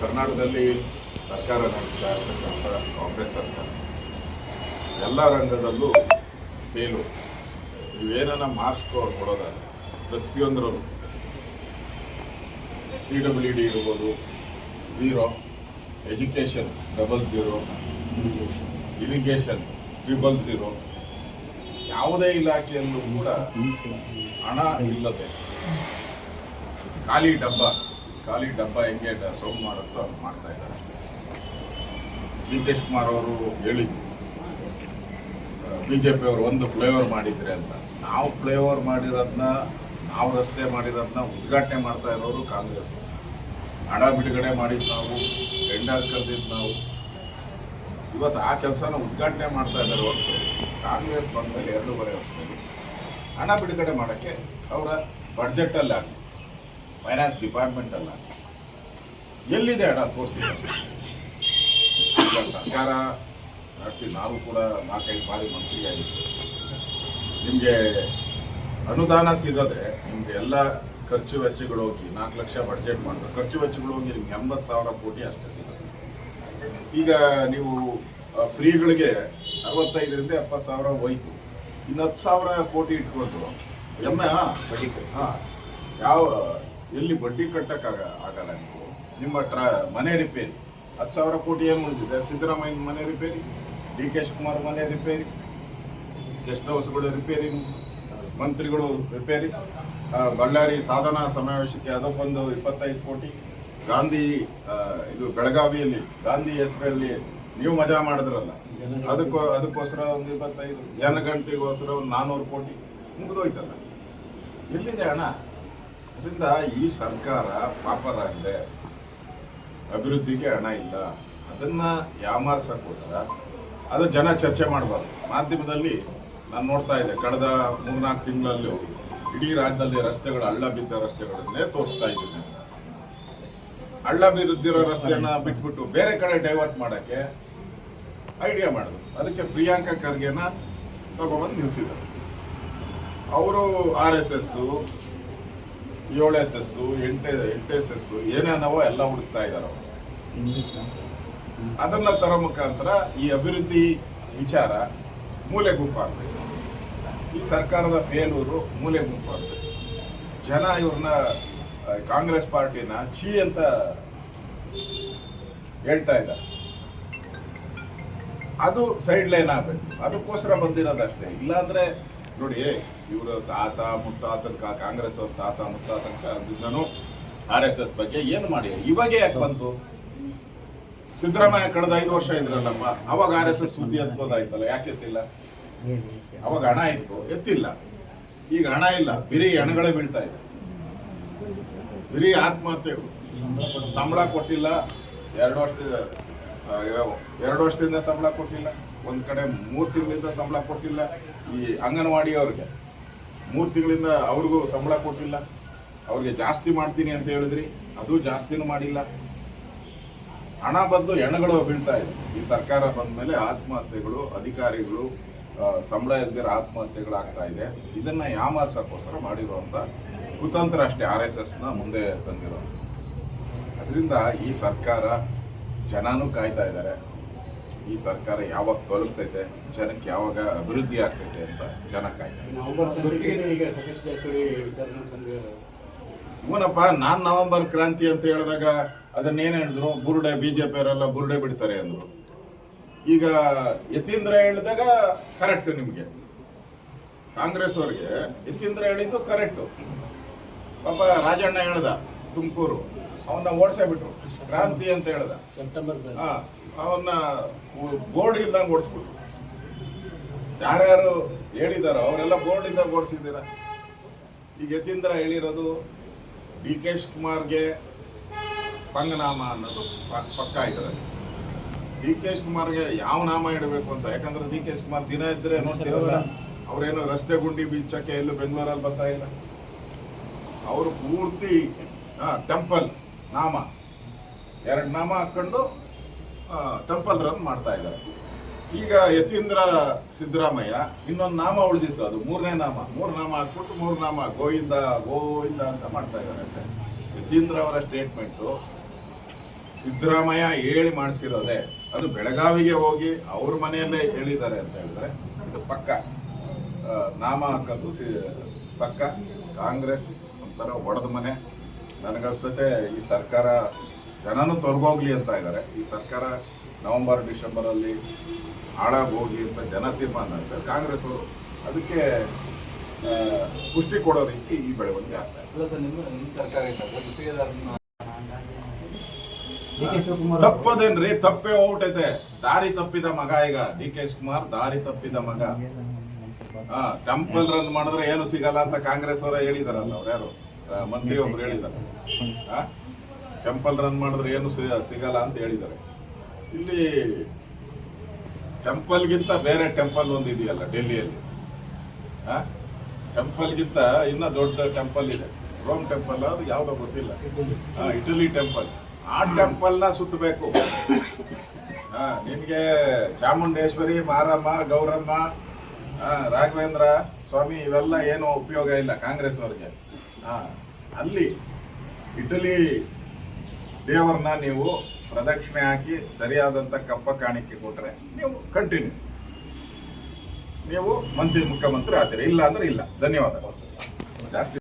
ಕರ್ನಾಟಕದಲ್ಲಿ ಸರ್ಕಾರ ನಡೆಸ್ತಾ ಇರ್ತಕ್ಕಂಥ ಕಾಂಗ್ರೆಸ್ ಸರ್ಕಾರ, ಎಲ್ಲ ರಂಗದಲ್ಲೂ ಫೇಲು ನೀವೇನ ಮಾರ್ಕ್ಸ್ ಕೊಡೋದಾದ್ರೆ ಪ್ರತಿಯೊಂದರಲ್ಲೂ. ಸಿ ಡಬ್ಲ್ಯೂ ಡಿ ಇರ್ಬೋದು zero education double zero irrigation triple zero ಯಾವುದೇ ಇಲಾಖೆಯಲ್ಲೂ ಕೂಡ ಹಣ ಇಲ್ಲದೆ, ಖಾಲಿ ಡಬ್ಬ ಖಾಲಿ ಡಬ್ಬ ಹೆಂಗೆ ಸೌಂಡ್ ಮಾಡುತ್ತೋ ಅದು ಮಾಡ್ತಾ ಇದ್ದಾರೆ. ನಿತೀಶ್ ಕುಮಾರ್ ಅವರು ಹೇಳಿದ್ರು ಬಿ ಜೆ ಪಿ ಅವರು ಒಂದು ಫ್ಲೇವರ್ ಮಾಡಿದ್ರೆ ಅಂತ. ನಾವು ಫ್ಲೇವರ್ ಮಾಡಿರೋದನ್ನ ನಾವು ರಸ್ತೆ ಮಾಡಿರೋದನ್ನ ಉದ್ಘಾಟನೆ ಮಾಡ್ತಾ ಇರೋರು ಕಾಂಗ್ರೆಸ್. ಹಣ ಬಿಡುಗಡೆ ಮಾಡಿದ್ದು ನಾವು, ಟೆಂಡರ್ ಕರೆದಿದ್ದು ನಾವು. ಇವತ್ತು ಆ ಕೆಲಸನ ಉದ್ಘಾಟನೆ ಮಾಡ್ತಾ ಇದ್ದಾರೆ ಹೊರತು. ಕಾಂಗ್ರೆಸ್ ಬಂದಮೇಲೆ ಎರಡೂವರೆ ವರ್ಷದಲ್ಲಿ ಹಣ ಬಿಡುಗಡೆ ಮಾಡೋಕ್ಕೆ ಅವರ ಬಡ್ಜೆಟಲ್ಲಿ ಆಗಲಿ ಫೈನಾನ್ಸ್ ಅಲ್ಲ. ಎಲ್ಲಿದೆ ಅಣ್ಣ ತೋರಿಸಿ. ಸರ್ಕಾರ ನಡೆಸಿ ನಾವು ಕೂಡ ನಾಲ್ಕೈದು ಬಾರಿ ಮಂತ್ರಿ ಆಗಿದ್ದೀವಿ ನಿಮಗೆ ಅನುದಾನ ಸಿಗೋದ್ರೆ ನಿಮಗೆ ಎಲ್ಲ ಖರ್ಚು ವೆಚ್ಚಗಳು ಹೋಗಿ ನಾಲ್ಕು ಲಕ್ಷ ಬಡ್ಜೆಟ್ ಮಾಡಿದ್ರು. ಖರ್ಚು ವೆಚ್ಚಗಳು ಹೋಗಿ ನಿಮ್ಗೆ ಎಂಬತ್ತು ಸಾವಿರ ಕೋಟಿ ಅಷ್ಟೇ ಸಿಗುತ್ತೆ. ಈಗ ನೀವು ಫ್ರೀಗಳಿಗೆ ಅರವತ್ತೈದರಿಂದ ಎಪ್ಪತ್ತು ಸಾವಿರ ಹೋಯ್ತು. ಇನ್ನು ಹತ್ತು ಸಾವಿರ ಕೋಟಿ ಇಟ್ಕೊಂಡು ಎಮ್ಮೆ ಹಾಂ. ಯಾವ ಎಲ್ಲಿ ಬಡ್ಡಿ ಕಟ್ಟಕ್ಕಾಗ ಆಗಲ್ಲ ನೀವು. ನಿಮ್ಮ ಟ್ರಾ ಮನೆ ರಿಪೇರಿ. ಹತ್ತು ಸಾವಿರ ಕೋಟಿ ಏನು ಉಳಿದಿದೆ? ಸಿದ್ದರಾಮಯ್ಯ ಮನೆ ರಿಪೇರಿ? ಡಿ ಕೆ ಶಿವಕುಮಾರ್ ಮನೆ ರಿಪೇರಿ? ಗೆಸ್ಟ್ ಹೌಸ್ಗಳು ರಿಪೇರಿ? ಮಂತ್ರಿಗಳು ರಿಪೇರಿ? ಬಳ್ಳಾರಿ ಸಾಧನಾ ಸಮಾವೇಶಕ್ಕೆ ಅದಕ್ಕೊಂದು ಇಪ್ಪತ್ತೈದು ಕೋಟಿ. ಗಾಂಧಿ ಇದು ಬೆಳಗಾವಿಯಲ್ಲಿ, ಗಾಂಧಿ ಹೆಸರಲ್ಲಿ ನೀವು ಮಜಾ ಮಾಡಿದ್ರಲ್ಲ. ಅದಕ್ಕೋ ಅದಕ್ಕೋಸ್ಕರ ಒಂದು ಇಪ್ಪತ್ತೈದು. ಜನಗಣತಿಗೋಸ್ಕರ ಒಂದು ನಾನ್ನೂರು ಕೋಟಿ ಮುಗಿದೋಯ್ತಲ್ಲ. ಎಲ್ಲಿದೆ ಹಣ? ಅದರಿಂದ ಈ ಸರ್ಕಾರ ಪಾಪರಾಗಿದೆ ಅಭಿವೃದ್ಧಿಗೆ ಹಣ ಇಲ್ಲ. ಅದನ್ನ ಯಾಮಾರ್ಸಕ್ಕೋಸ್ಕರ ಅದು ಜನ ಚರ್ಚೆ ಮಾಡಬಾರ್ದು. ಮಾಧ್ಯಮದಲ್ಲಿ ನಾನು ನೋಡ್ತಾ ಇದ್ದೆ. ಕಳೆದ ಮೂರ್ನಾಲ್ಕು ತಿಂಗಳಲ್ಲೂ ಇಡೀ ರಾಜ್ಯದಲ್ಲಿ ರಸ್ತೆಗಳು ಹಳ್ಳ ಬಿದ್ದ ರಸ್ತೆಗಳನ್ನೇ ತೋರಿಸ್ತಾ ಇದ್ದೀನಿ. ಹಳ್ಳ ಬಿದ್ದಿರೋ ರಸ್ತೆಯನ್ನ ಬಿಟ್ಬಿಟ್ಟು ಬೇರೆ ಕಡೆ ಡೈವರ್ಟ್ ಮಾಡೋಕ್ಕೆ ಐಡಿಯಾ ಮಾಡಿದ್ರು. ಅದಕ್ಕೆ ಪ್ರಿಯಾಂಕಾ ಖರ್ಗೆನ ತಗೊಂಡ್ಬಂದು ನಿಲ್ಸಿದ್ರು. ಅವರು ಆರ್ ಎಸ್ ಎಸ್ಸು ಏಳು ಎಸ್ ಎಸ್ಸು ಎಂಟು ಎಂಟು ಎಸ್ ಎಸ್ಸು ಏನೇನವೋ ಎಲ್ಲ ಹುಡುಕ್ತಾ ಇದ್ದಾರೆ ಅವರು. ಅದನ್ನ ತರ ಮುಖಾಂತರ ಈ ಅಭಿವೃದ್ಧಿ ವಿಚಾರ ಮೂಲೆ ಗುಂಪಾಗಬೇಕು ಈ ಸರ್ಕಾರದ ಫೇಲೂರು ಮೂಲೆ ಗುಂಪಾಗಬೇಕು ಜನ ಇವ್ರನ್ನ ಕಾಂಗ್ರೆಸ್ ಪಾರ್ಟಿನ ಛೀ ಅಂತ ಹೇಳ್ತಾ ಇದ್ದಾರೆ. ಅದು ಸೈಡ್ ಲೈನ್ ಆಗಬೇಕು. ಅದಕ್ಕೋಸ್ಕರ ಬಂದಿರೋದಷ್ಟೇ. ಇಲ್ಲಾಂದ್ರೆ ನೋಡಿ ಇವರ ತಾತ ಮುತ್ತಾತನ ಕಾಂಗ್ರೆಸ್ ಅವ್ರ ತಾತ ಮುತ್ತಾತನ ಕಾಲದಿಂದನೂ ಆರ್ ಎಸ್ ಎಸ್ ಬಗ್ಗೆ ಏನು ಮಾಡಿ? ಇವಾಗ ಯಾಕೆ ಬಂತು? ಸಿದ್ದರಾಮಯ್ಯ ಕಳೆದ ಐದು ವರ್ಷ ಇದ್ರಲ್ಲಪ್ಪ ಅವಾಗ ಆರ್ ಎಸ್ ಎಸ್ ಸುದ್ದಿ ಎತ್ಬೋದಾಯ್ತಲ್ಲ ಯಾಕೆ ಎತ್ತಿಲ್ಲ? ಅವಾಗ ಹಣ ಇತ್ತು ಎತ್ತಿಲ್ಲ. ಈಗ ಹಣ ಇಲ್ಲ ಬಿರಿ ಹಣಗಳೇ ಬೀಳ್ತಾ ಇದೆ. ಬಿರಿ ಆತ್ಮಹತ್ಯೆಗಳು ಸಂಬಳ ಕೊಟ್ಟಿಲ್ಲ ಎರಡು ವರ್ಷದ ಆ, ಯಾವ- ಎರಡು ವರ್ಷದಿಂದ ಸಂಬಳ ಕೊಟ್ಟಿಲ್ಲ. ಒಂದ್ ಕಡೆ ಮೂರು ತಿಂಗಳಿಂದ ಸಂಬಳ ಕೊಟ್ಟಿಲ್ಲ ಈ ಅಂಗನವಾಡಿ ಅವ್ರಿಗೆ ಮೂರು ತಿಂಗಳಿಂದ ಅವ್ರಿಗೂ ಸಂಬಳ ಕೊಟ್ಟಿಲ್ಲ. ಅವ್ರಿಗೆ ಜಾಸ್ತಿ ಮಾಡ್ತೀನಿ ಅಂತ ಹೇಳಿದ್ರಿ, ಅದು ಜಾಸ್ತಿನೂ ಮಾಡಿಲ್ಲ. ಹಣ ಬಂದು ಹೆಣಗಳು ಬೀಳ್ತಾ ಇದೆ. ಈ ಸರ್ಕಾರ ಬಂದ ಮೇಲೆ ಆತ್ಮಹತ್ಯೆಗಳು, ಅಧಿಕಾರಿಗಳು ಸಂಬಳ ಇಲ್ದಿರ ಆತ್ಮಹತ್ಯೆಗಳಾಗ್ತಾ ಇದೆ. ಇದನ್ನ ಯಾಮಾರ್ಸಕ್ಕೋಸ್ಕರ ಮಾಡಿರುವಂತ ಕುತಂತ್ರ ಅಷ್ಟೇ, ಆರ್ ಎಸ್ ಎಸ್ನ ಮುಂದೆ ತಂದಿರೋ ಅದರಿಂದ ಈ ಸರ್ಕಾರ ಜನನೂ ಕಾಯ್ತಾ ಇದ್ದಾರೆ. ಈ ಸರ್ಕಾರ ಯಾವಾಗ ತೊಲಗ್ತೈತೆ ಜನಕ್ಕೆ ಯಾವಾಗ ಅಭಿವೃದ್ಧಿ ಆಗ್ತೈತೆ ಅಂತ ಜನ ಇವನಪ್ಪ ನಾನ್ ನವೆಂಬರ್ ಕ್ರಾಂತಿ ಅಂತ ಹೇಳಿದಾಗ ಅದನ್ನೇನು ಹೇಳಿದ್ರು? ಬುರುಡೆ ಬಿಜೆಪಿ ಅವರೆಲ್ಲ ಬುರುಡೆ ಬಿಡ್ತಾರೆ ಅಂದ್ರು. ಈಗ ಯತೀಂದ್ರ ಹೇಳಿದಾಗ ಕರೆಕ್ಟ್ ನಿಮ್ಗೆ. ಕಾಂಗ್ರೆಸ್ ಅವ್ರಿಗೆ ಯತೀಂದ್ರ ಹೇಳಿದ್ದು ಕರೆಕ್ಟ್. ಪಾಪ ರಾಜಣ್ಣ ಹೇಳ್ದ ತುಮಕೂರು. ಅವನ್ನ ಓಡಿಸೇಬಿಟ್ರು. ಕ್ರಾಂತಿ ಅಂತ ಹೇಳ್ದ. ಸೆಪ್ಟೆಂಬರ್ ಅವನ್ನ ಬೋರ್ಡ್ ಇಲ್ದಂಗೆ ಓಡಿಸ್ಬಿಟ್ರು. ಯಾರ್ಯಾರು ಹೇಳಿದಾರೋ ಅವರೆಲ್ಲ ಬೋರ್ಡ್ ಇಂದ ಓಡಿಸಿದ್ದೀರ? ಈಗ ಯತೀಂದ್ರ ಹೇಳಿರೋದು ಡಿ ಕೆ ಶಿವಕುಮಾರ್ಗೆ ಪಂಗನಾಮ ಅನ್ನೋದು ಪಕ್ಕ ಇದರಲ್ಲಿ ಡಿ ಕೆ ಶಿವಕುಮಾರ್ಗೆ ಯಾವ ನಾಮ ಇಡಬೇಕು ಅಂತ? ಯಾಕಂದ್ರೆ ಡಿ ಕೆ ಶಿವಕುಮಾರ್ ದಿನ ಇದ್ರೆ ನೋಡ್ತಿರಲ್ಲ ಅವ್ರೇನು ರಸ್ತೆ ಗುಂಡಿ ಬೀಚಕ್ಕೆ ಎಲ್ಲೂ ಬೆಂಗಳೂರಲ್ಲಿ ಬರ್ತಾ ಇಲ್ಲ. ಅವರು ಪೂರ್ತಿ ಟೆಂಪಲ್. ನಾಮ. ಎರಡು ನಾಮ ಹಾಕ್ಕೊಂಡು ಟೆಂಪಲ್ ರನ್ ಮಾಡ್ತಾ ಇದ್ದಾರೆ. ಈಗ ಯತೀಂದ್ರ ಸಿದ್ದರಾಮಯ್ಯ ಇನ್ನೊಂದು ನಾಮ ಉಳಿದಿತ್ತು ಅದು, ಮೂರನೇ ನಾಮ. ಮೂರು ನಾಮ ಹಾಕ್ಬಿಟ್ಟು ಮೂರು ನಾಮ, ಗೋವಿಂದ ಗೋವಿಂದ ಅಂತ ಮಾಡ್ತಾ ಇದ್ದಾರೆ ಯತೀಂದ್ರ ಅವರ ಸ್ಟೇಟ್ಮೆಂಟು ಸಿದ್ದರಾಮಯ್ಯ ಹೇಳಿ ಮಾಡಿಸಿರೋದೆ. ಅದು ಬೆಳಗಾವಿಗೆ ಹೋಗಿ ಅವ್ರ ಮನೆಯಲ್ಲೇ ಹೇಳಿದ್ದಾರೆ ಅಂತ ಹೇಳಿದ್ರೆ, ಇದು ಪಕ್ಕ. ನಾಮ ಹಾಕೋದು ಸಿ- ಪಕ್ಕ. ಕಾಂಗ್ರೆಸ್ ಒಂಥರ ಒಡೆದ ಮನೆ. ನನಗನ್ಸ್ತತೆ ಈ ಸರ್ಕಾರ ಜನನು ತೊರ್ಗೋಗ್ಲಿ ಅಂತ ಇದ್ದಾರೆ ಈ ಸರ್ಕಾರ ನವೆಂಬರ್ ಡಿಸೆಂಬರಲ್ಲಿ ಹಾಳಾಗೋಗಿ ಹೋಗಿ ಅಂತ ಜನ ತೀರ್ಮಾನ ಮಾಡ್ತಾರೆ ಕಾಂಗ್ರೆಸ್ ಅವರು ಅದಕ್ಕೆ ಪುಷ್ಟಿ ಕೊಡೋ ರೀತಿ ಈ ಬೆಳವಣಿಗೆ ಆಗ್ತಾ ಇದೆ. ಅಲ್ಲ ಸರ್ ನಿಮ್ಮ ನಿಮ್ಮ ಸರ್ಕಾರ ಇದ್ದಾಗ ಗುತ್ತಿಗೆದಾರರನ್ನ ಡಿ ಕೆ ಶಿವಕುಮಾರ್ ತಪ್ಪದೇನ್ರಿ? ತಪ್ಪೇ ಹೋಗ್ಬಿಟ್ಟೈತೆ ದಾರಿ ತಪ್ಪಿದ ಮಗ ಈಗ ಡಿ ಕೆ ಶಿವಕುಮಾರ್ ದಾರಿ ತಪ್ಪಿದ ಮಗ. ಹಾ ಟೆಂಪಲ್ ರನ್ ಮಾಡಿದ್ರೆ ಏನು ಸಿಗಲ್ಲ ಅಂತ ಕಾಂಗ್ರೆಸ್ ಅವರ ಹೇಳಿದಾರಲ್ಲ ಅವ್ರು ಯಾರು? ಮಂತ್ರಿ ಒಬ್ರು ಹೇಳಿದ್ದಾರೆ. ಟೆಂಪಲ್ ರನ್ ಮಾಡಿದ್ರೆ ಏನು ಸಿಗಲ್ಲ ಅಂತ ಹೇಳಿದ್ದಾರೆ. ಇಲ್ಲಿ ಟೆಂಪಲ್ಗಿಂತ ಬೇರೆ ಟೆಂಪಲ್ ಒಂದು ಇದೆಯಲ್ಲ, ಡೆಲ್ಲಿಯಲ್ಲಿ. ಟೆಂಪಲ್ಗಿಂತ ಇನ್ನ ದೊಡ್ಡ ಟೆಂಪಲ್ ಇದೆ. ರೋಮ್ ಟೆಂಪಲ್ ಅದು ಯಾವ್ದೋ ಗೊತ್ತಿಲ್ಲ. ಇಟಲಿ ಟೆಂಪಲ್ ಆ ಟೆಂಪಲ್ನ ಸುತ್ತಬೇಕು. ನಿಮಗೆ ಚಾಮುಂಡೇಶ್ವರಿ, ಮಾರಮ್ಮ, ಗೌರಮ್ಮ ರಾಘವೇಂದ್ರ, ಸ್ವಾಮಿ, ಇವೆಲ್ಲ ಏನು ಉಪಯೋಗ ಇಲ್ಲ ಕಾಂಗ್ರೆಸ್ ಅವ್ರಿಗೆ ಅಲ್ಲಿ ಇಟಲಿ ದೇವರನ್ನ ನೀವು ಪ್ರದಕ್ಷಿಣೆ ಹಾಕಿ ಸರಿಯಾದಂತ ಕಪ್ಪ ಕಾಣಿಕೆ ಕೊಟ್ರೆ ನೀವು ಕಂಟಿನ್ಯೂ ನೀವು ಮಂತ್ರಿ, ಮುಖ್ಯಮಂತ್ರಿ ಆಗ್ತೀರಿ. ಇಲ್ಲ ಅಂದ್ರೆ ಇಲ್ಲ. ಧನ್ಯವಾದ ಜಾಸ್ತಿ